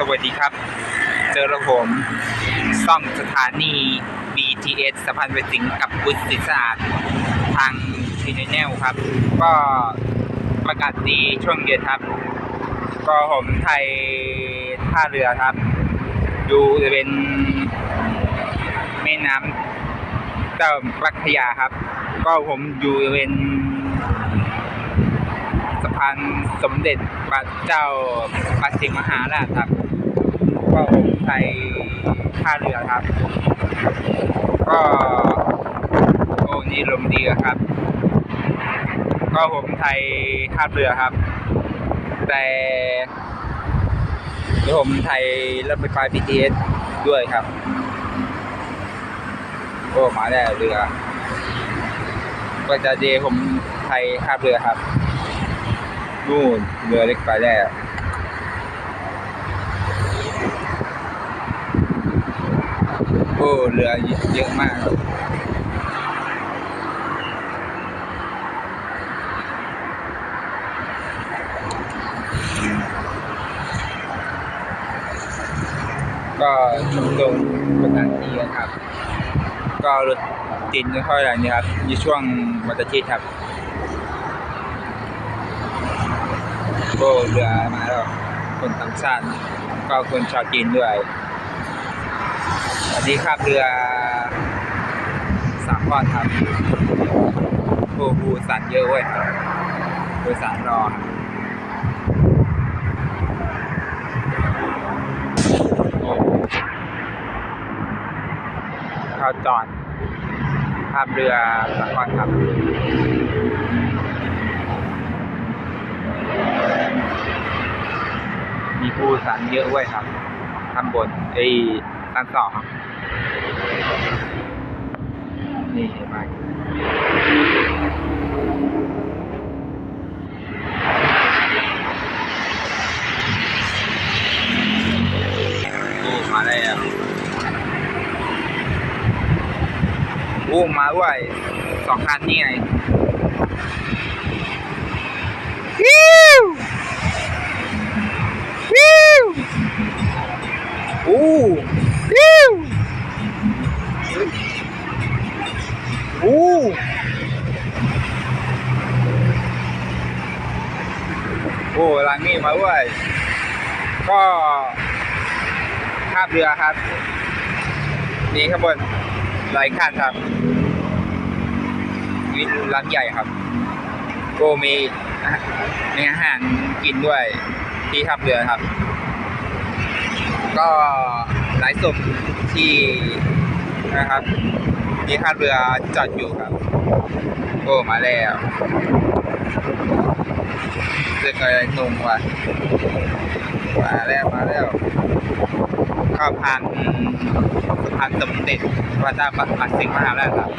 สวัสดีครับ เจอระผมซ่อมสถานี BTS สะพานไปสิงกับบุญศิษาดทางทีนแนลครับ ก็ประกาศดีช่วงเย็นครับ ก็ผมไทยท่าเรือครับอยู่จะเป็นแม่น้ำเจ้าพระพยาครับ ก็ผมอยู่เป็นสะพานสมเด็จพระเจ้าปัสิมหาราชครับ ก็ผมไทยท่าเรือครับ ก็โอ้นี่ลมดีครับ ก็ผมไทยท่าเรือครับ แต่ผมไทยรถไฟฟ้า BTS ด้วยครับโอ้มาแล้เรือก็จะเดผมไทยท่าเรือครับนู่นเรือเล็กไปแล้ว อ้เรือเยอะมากครับก็ลงสถานที่นะครับ ก็รถติดไม่ค่อยอะไรนี่ครับในช่วงวันอาทิตย์ครับโอ้เรือมาแล้วคนต่างชาติก็คนชาวจีนด้วย อันนี้ครับเรือสามก้อนครับโอ้ผู้สันเยอะเว้ยผู้สันรอโอ้เขาจอดภาพเรือสามก้อนครับมีผู้สันเยอะเว้ยครับข้างบนไอ้ชั้นสอง นี่เห็นไหมโอ้มาแล้วโอ้มาด้วยสองคันนี่ไงฮิววิวอู้ อู้โอ้ลังนี้มาด้วย ก็ท่าเรือครับ นี่ข้างบนหลายคันครับวิลำใหญ่ครับโก็มีมีอาหารกินด้วยที่ทับเรือครับ ก็หลายศพที่ นะครับที่ท่าเรือจอดอยู่ครับ โอ้มาแล้วเรื่องอะไรหนุ่มว่ะมาแล้วมาแล้วข้าวพันสะพานสมเด็จพระเจ้าปักสิงห์มหาราชครับ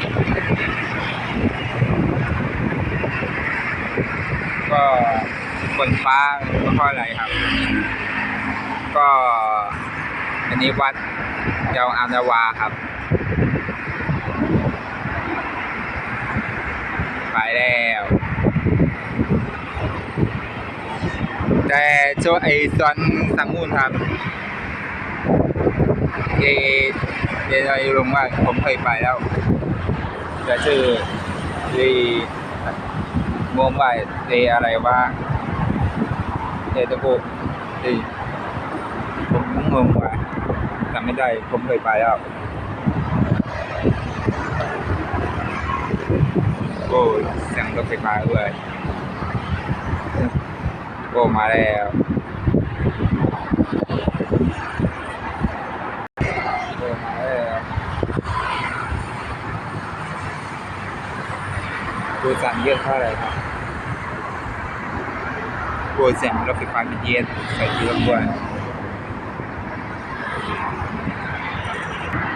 ก็ฝนฟ้าไม่ค่อยอะไรครับ ก็อันนี้วัดเยาวอานาวาครับ ไปแล้ว แต่ช่วไอ้ส่วนสังมูลครับเอเดี๋ยวเราลงว่าผมเคยไปแล้วจะชื่อดีงงว่าเดอะไรว่าเดตะโกดีผมงงว่าจำไม่ได้ผมเคยไปแล้ว โอ้เสียงรถไฟฟ้าด้วยโอ้มาแล้วผู้สั่งเยอะเท่าไหร่ครับโอ้สียงรถไฟฟ้ามีเย็นใส่เยอะด้วย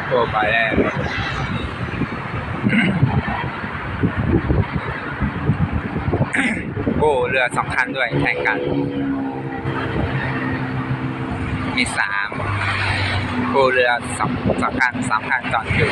โอ้ไปแล้ว โก้เรือสองคันด้วยแข่งกัน มีสามโก้เรือสองสองคันสามคันจอดอยู่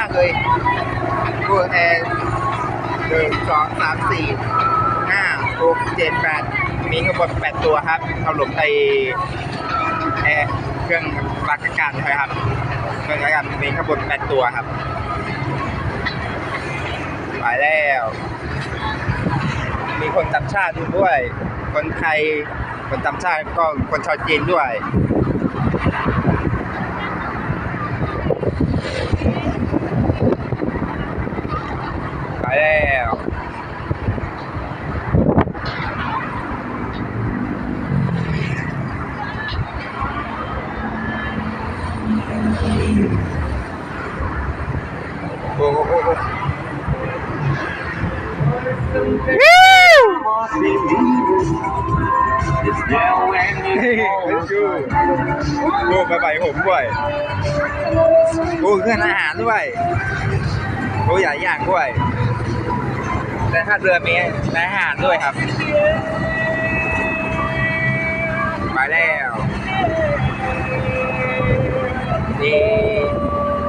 มากเลยตัวแอร์หนึ่งสองสามสี่ห้าหกเจ็ดแปดมีทั้งหมดแปดตัวครับเอาหลบไอแอร์เครื่องปากอากาศใช่ครับ เครื่องปากอากาศมีทั้งหมดแปดตัวครับไปแล้ว มีคนต่างชาติด้วย คนไทย คนต่างชาติก็คนชาวจีนด้วย ไปแล้วโอ้โหโอ้โห It's now and เฮ้ย it's ดูโอ้ไปไปผมด้วยโอ้เครื่องอาหารด้วยโอ้ใหญ่ย่างด้วย แต่ถ้าเรือมีร้านอาหารด้วยครับมาแล้วมี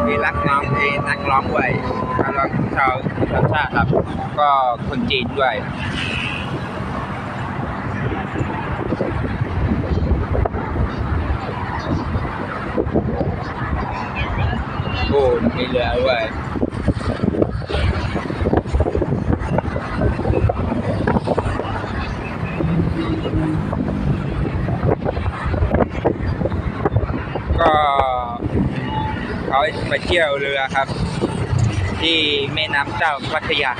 มีรักน้องมีนักร้องด้วยนักร้องชาวต่างชาติครับ ก็คนจีนด้วยโอ้มีเรือด้วยก็ เขาไปเที่ยวเรือครับ ที่แม่น้ำเจ้าพัทยา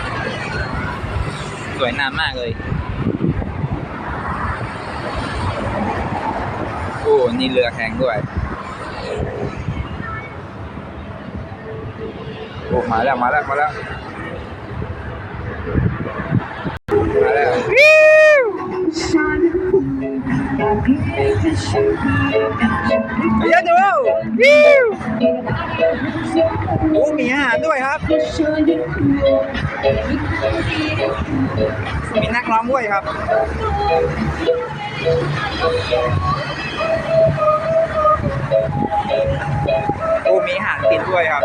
สวยงามมากเลย โอ้นี่เรือแข่งด้วย โอ้ มาแล้ว มาแล้ว มาแล้ว มาแล้วเฮ้ยดู โอ้มีอาหารด้วยครับ มีนักร้องด้วยครับโอ้มีอาหารกินด้วยครับ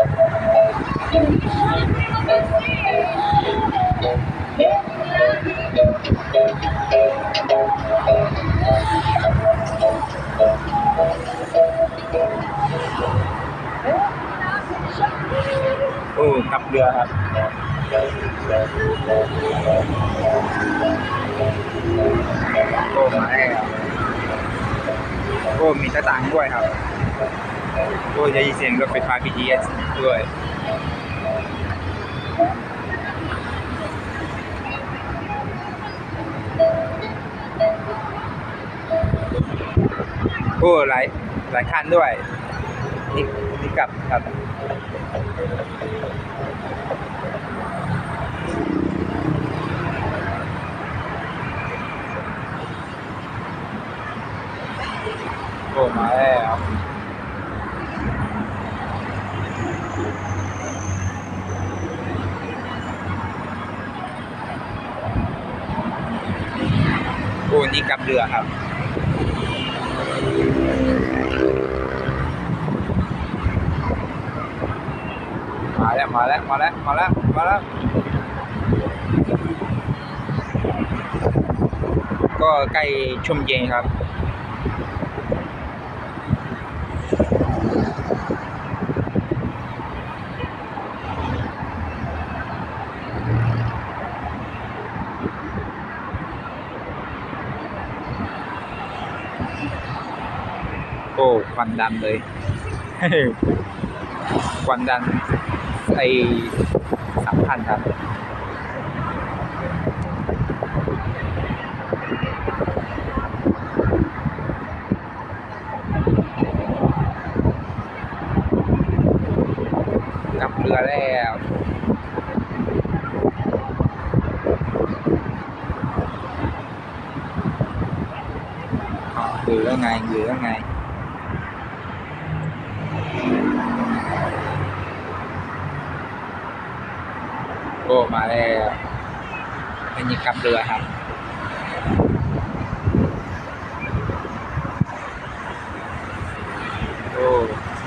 โอ้กลับเรือครับโอ้มาแล้วโอ้มีตะต่างด้วยครับโอ้จะยินเสียงรถไฟฟ้า BTS ด้วยโอ้หลายหลายคันด้วยนี่นี่กลับครับ โมาแล้วโอ้นี่กับเรือครับมาแล้วมาแล้วมาแล้วมาแล้วมาแล้วก็ใกล้ชมเย็นครับโอ้ควันดำเยควันดำไอสามพันครับ กลับเรือแล้วอ๋ออยู่แล้วไงอยู่แล้วไง โโอ้ มาแล้วเป็นยิกับเรือครับโอ้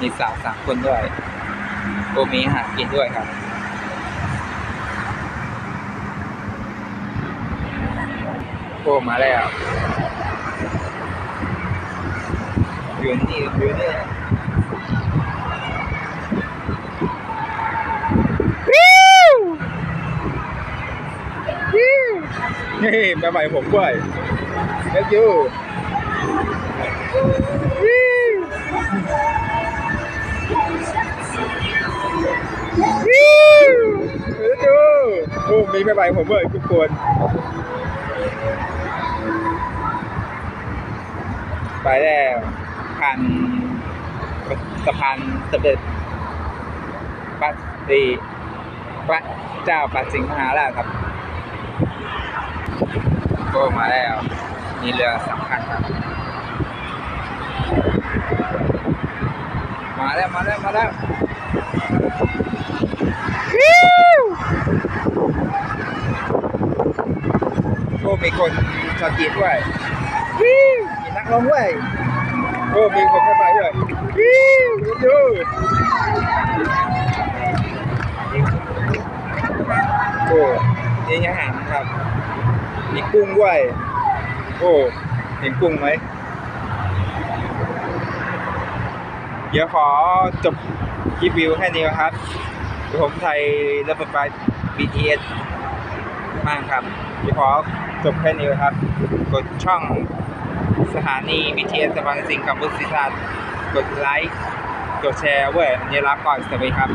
มีสาวสามคนด้วยโอ้มีอาหารกินด้วยครับโอ้มาแล้วอยู่นี่อยู่นี่ นี่แม่ใหม่ผมด้วยเล็กยูเล็กยูโอ้มีแม่ใหม่ผมด้วยทุกคนไปแล้วผ่านสะพานสมเด็จพระศรีพระเจ้าปัจสิงห์มหาราชครับ ก็มาแล้วมีเรือสำคัญครับมาแล้วมาแล้วมาแล้วโอ้มีคนชาวจีนด้วยมีนักร้องด้วยโอ้มีคนเข้าไปด้วยดูโอ้นี่อาหารครับ มีกุ้งด้วย โอ้เห็นกุ้งไหม เดี๋ยวขอจบคลิปวิวแค่นี้ครับผมไทยรถไฟฟ้า BTS มากครับเดี๋ยวขอจบแค่นี้ครับ กดช่องสถานี BTS สะพานสิงห์กับบุษริษัทกดไลค์ กดแชร์เว้ยอันนี้รับก่อนสวัสดีครับ